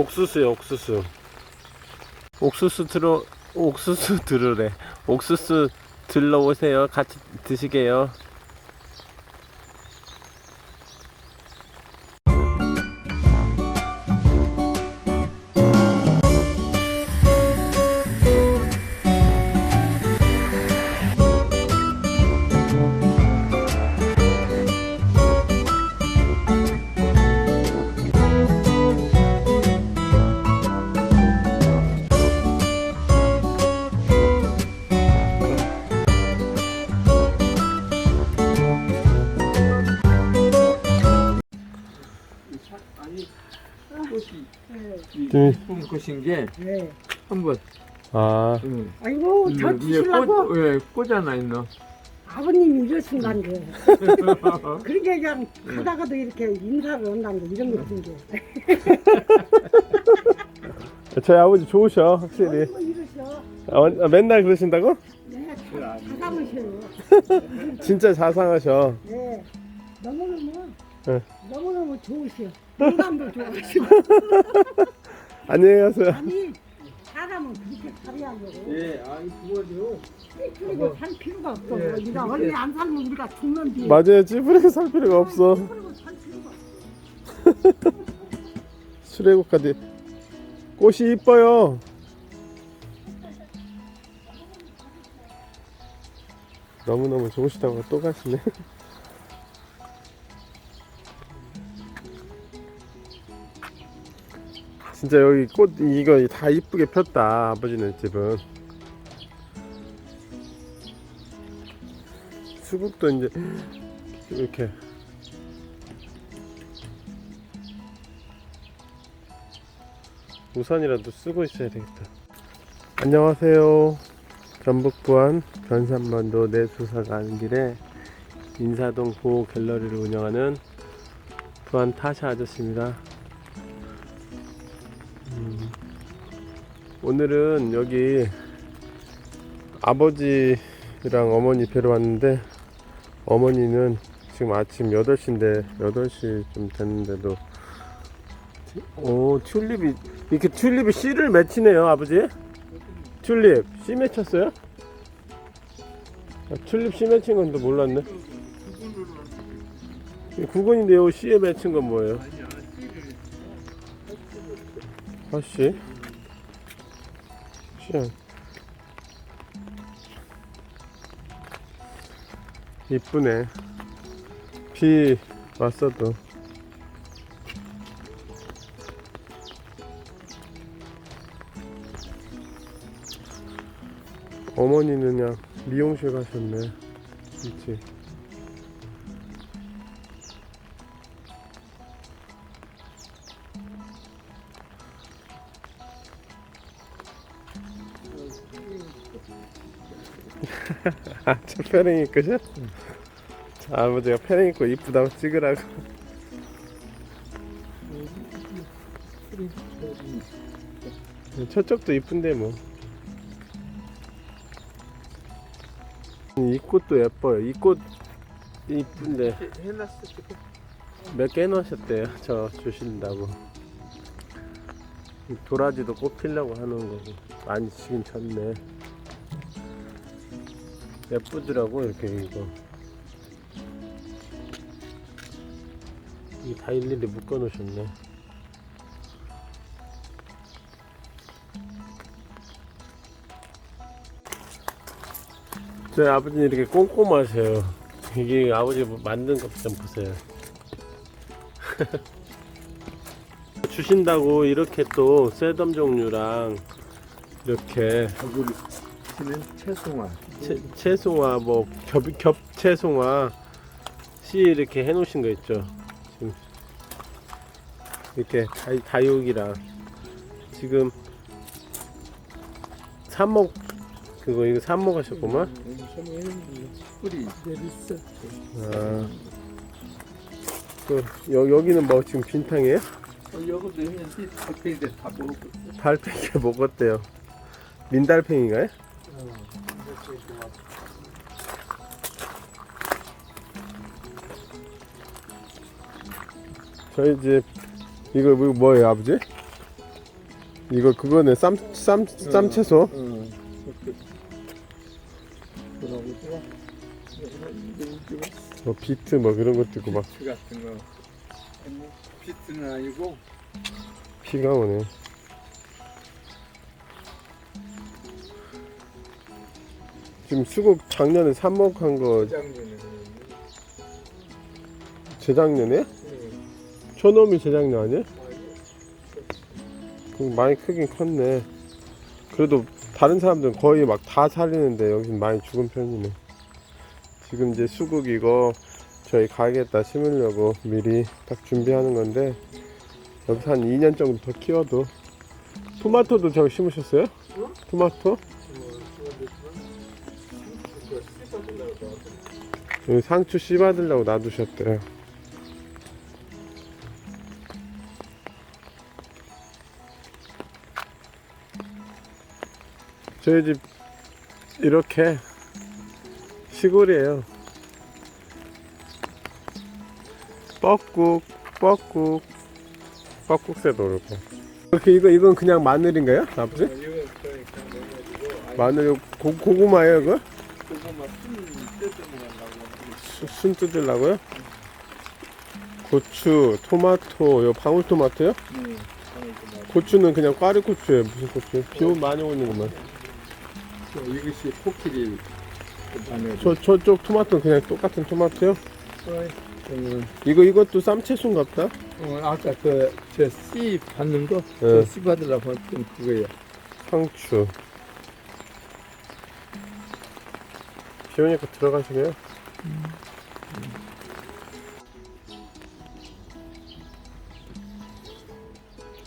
옥수수요 옥수수. 옥수수 들어 옥수수 들으래. 옥수수 들러 오세요. 같이 드시게요 네. 이쁜 꽃인 게 네. 한번 아 응. 아이고 저 위에 드시려고 꽃, 예, 꽃 하나 있노. 아버님이 이러신다는 게 그러게 그냥 가다가도 이렇게 인사를 한다는 게 이런 거 같은 게 저희 아버지 좋으셔 확실히 아이고 이러셔 어, 아, 맨날 그러신다고? 네 자상하셔요 진짜 자상하셔 네 너무너무 네. 너무너무 좋으셔 농담도 좋아하시고 안녕히 가세요. 아니 사람은 그렇게 살아야죠 예, 아니 그거죠. 그리고 살 필요가 없어. 예, 우리가 원래 안 살면 우리가 죽는데. 맞아요. 찌푸리게 살 필요가 없어. 그리고 살 필요가 없어. 수레국까지 꽃이 이뻐요. 너무너무 좋으시다고 또 가시네 진짜 여기 꽃 이거 다 이쁘게 폈다 아버지네 집은 수국도 이제 이렇게 우산이라도 쓰고 있어야 되겠다. 안녕하세요. 전북 부안 변산반도 내수사 가는 길에 인사동 보호 갤러리를 운영하는 부안 타샤 아저씨입니다. 음, 오늘은 여기 아버지랑 어머니 뵈러 왔는데 어머니는 지금 아침 8시인데 8시 좀 됐는데도 오 튤립이 이렇게 튤립이 씨를 맺히네요 아버지 튤립 씨 맺혔어요? 아, 튤립 씨 맺힌 건또 몰랐네 이 구근인데요 씨에 맺힌 건 뭐예요? 아씨 씨야 이쁘네 비 왔어도 어머니는 그냥 미용실 가셨네. 그치. 아, 저 패링 입고죠? 자, 아버지가 패링 입고 이쁘다고 찍으라고. 저쪽도 이쁜데 뭐. 이 꽃도 예뻐요. 이 꽃 이쁜데 몇개 해놓으셨대요. 저 주신다고. 이 도라지도 꽃 피려고 하는 거고 많이 지금 졌네. 예쁘더라고 이렇게 이거. 이다 일일이 묶어 놓으셨네. 저희 아버지 이렇게 꼼꼼하세요. 이게 아버지 뭐 만든 것 좀 보세요. 주신다고 이렇게 또 쇠덤 종류랑 이렇게 치는 채송화. 채, 채송화 뭐 겹, 겹채송화 씨 이렇게 해놓으신 거 있죠. 지금 이렇게 다, 다육이랑 지금 삽목 그거 이거 삽목 하셨구만. 뿌리 내리서 아. 그 여, 여기는 뭐 지금 빈탕이에요? 여기도 했는데 달팽이들 다 먹고 달팽이 먹었대요. 민달팽이가요? 저희 집 이거 뭐- 뭐예요 아버지? 이거 그거네 쌈 쌈 쌈 채소. 응. 뭐라고 좋아? 이거 뭐 비트 뭐 그런 것도 있고 막 비트 같은 거. 아니, 비트는 아니고 비가 오네. 지금 수국 작년에 삽목한 거 장면에. 재작년에? 저놈이 재작년 아니야? 그럼 많이 크긴 컸네. 그래도 다른 사람들은 거의 막 다 살리는데 여긴 많이 죽은 편이네. 지금 이제 수국 이거 저희 가게에다 심으려고 미리 딱 준비하는 건데 여기서 한 2년 정도 더 키워도 토마토도 저기 심으셨어요? 토마토? 여기 상추 씨 받으려고 놔두셨대요. 저희 집 이렇게 시골이에요. 뻐꾹 뻐꾹 뻐꾹새도 그렇고. 이렇게 이거 이건 그냥 마늘인가요, 아버지? 그러니까 넣어가지고 마늘 고, 고구마예요, 이거? 고구마 순 뜯어먹으려고. 수- 순 뜯으려고요? 고추, 토마토, 요 방울토마토요? 응. 고추는 그냥 꽈리고추예요. 무슨 고추? 비 오면 많이 오는구만. 이것이 코끼리. 저 저쪽 토마토는 그냥 똑같은 토마토요? 음, 이거 이것도 쌈채소인갑다. 어, 아까 그 저 씨 받는 거, 네. 씨 받으려고 했던 그거야. 상추. 비 오니까 들어가시게요?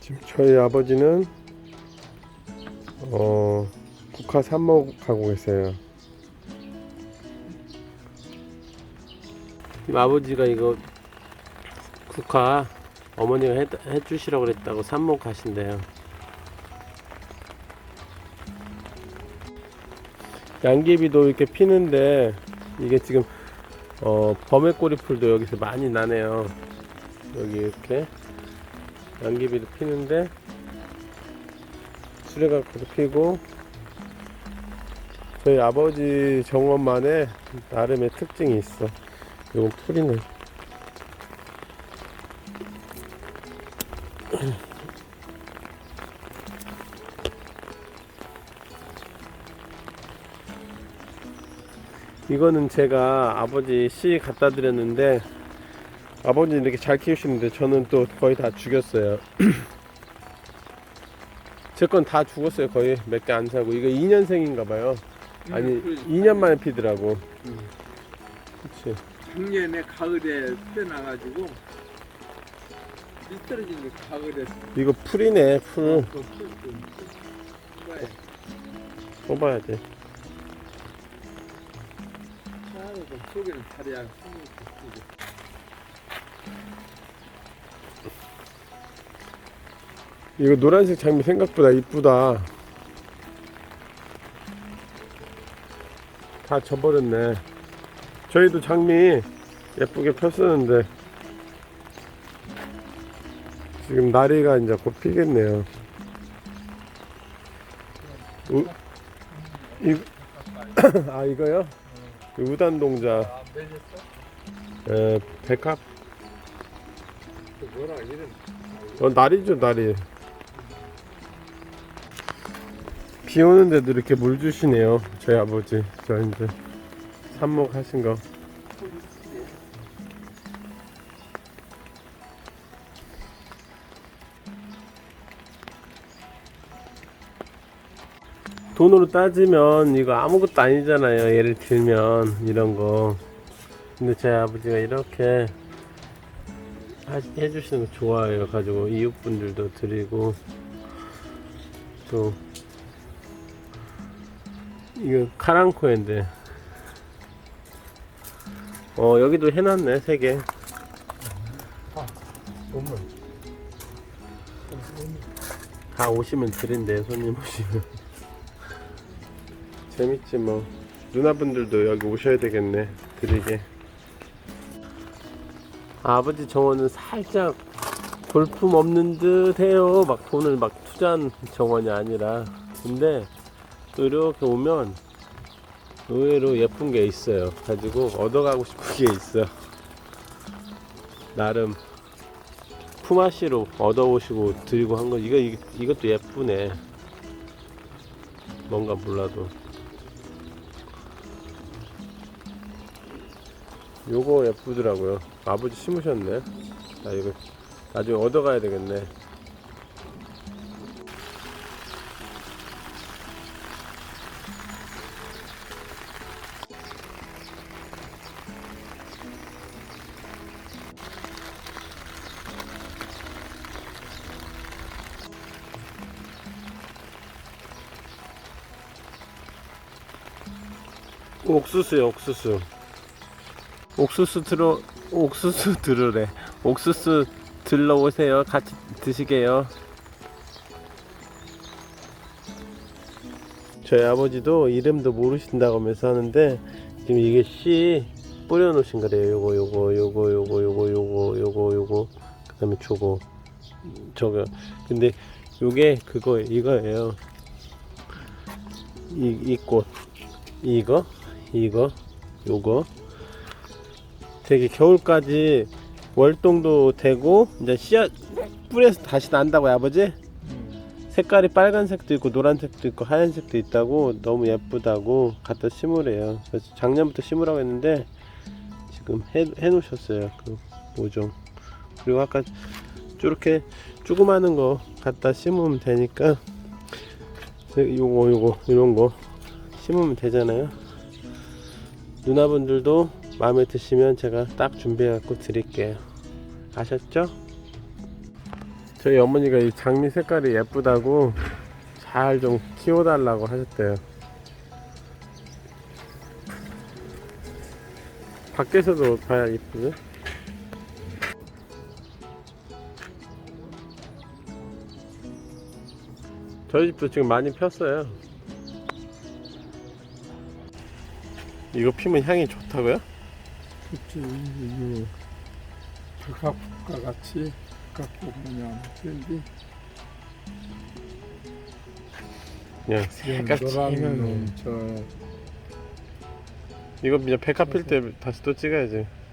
지금 저희 아버지는 어 국화 삽목 하고 계세요. 아버지가 이거 국화 어머니가 해, 해주시라고 그랬다고 삽목 하신대요. 양귀비도 이렇게 피는데 이게 지금 어 범에꼬리풀도 여기서 많이 나네요. 여기 이렇게 양귀비도 피는데 수레가까지 피고 저희 아버지 정원만의 나름의 특징이 있어. 이건 풀이네. 이거는 제가 아버지 씨 갖다 드렸는데 아버지는 이렇게 잘 키우시는데 저는 또 거의 다 죽였어요. 제 건 다 죽었어요. 거의 몇 개 안 사고 이거 2년생인가 봐요. 아니 2년 만에 피더라고. 음. 그치. 작년에 가을에 빼놔가지고 미끄러진 게 가을에 이거 풀이네 풀. 그 풀, 그 풀. 뽑아야 돼. 차라리 그 속에는 자리야 숨이 있고. 이거 노란색 장미 생각보다 이쁘다. 다 져버렸네. 저희도 장미 예쁘게 폈었는데 지금 나리가 이제 곧 피겠네요. 우, 이, 아 이거요? 우단동자 아, 매졌어? 에, 백합 그 뭐라 이름? 어, 날이죠, 날이. 비 오는데도 이렇게 물 주시네요. 저희 아버지. 저 이제 삽목 하신 거. 돈으로 따지면 이거 아무것도 아니잖아요. 예를 들면 이런 거. 근데 제 아버지가 이렇게 하- 해주시는 거 좋아해요. 가지고 이웃분들도 드리고 또 이거 카랑코인데 어 여기도 해놨네 세 개. 보물. 다 오시면 드린대요 손님 오시면 재밌지 뭐. 누나분들도 여기 오셔야 되겠네. 드리게. 아버지 정원은 살짝 볼품 없는 듯 해요. 막 돈을 막 투자한 정원이 아니라. 근데 또 이렇게 오면 의외로 예쁜 게 있어요. 가지고 얻어가고 싶은 게 있어 나름 품앗이로 얻어오시고 드리고 한 거. 이거 이- 이것도 예쁘네. 뭔가 몰라도 요거 예쁘더라고요. 아버지 심으셨네. 나 이거 나중에 얻어가야 되겠네. 옥수수요 옥수수 옥수수 들어 옥수수 들으래. 옥수수 들러 오세요. 같이 드시게요. 저희 아버지도 이름도 모르신다고 하면서 하는데 지금 이게 씨 뿌려 놓으신 거래요. 요거 요거 요거 요거 요거 요거 요거 요거. 그 다음에 저거. 저거. 근데 요게 그거 이거예요. 이 이 꽃. 이거 이거 요거 되게 겨울까지 월동도 되고 이제 씨앗 뿌려서 다시 난다고요 아버지? 색깔이 빨간색도 있고 노란색도 있고 하얀색도 있다고 너무 예쁘다고 갖다 심으래요. 그래서 작년부터 심으라고 했는데 지금 해, 해 놓으셨어요 그 모종 그리고 아까 저렇게 조그마한 거 갖다 심으면 되니까 요거 요거 이런 거 심으면 되잖아요. 누나분들도 마음에 드시면 제가 딱 준비해 갖고 드릴게요 아셨죠? 저희 어머니가 이 장미 색깔이 예쁘다고 잘 좀 키워달라고 하셨대요 밖에서도 봐야 이쁘죠? 저희 집도 지금 많이 폈어요 이거 피면 향이 좋다고요? 그치 이거 백합과 같이 백합 뭐냐 저기 그냥 저 이거 이제 백합 필 때 다시 또 찍어야지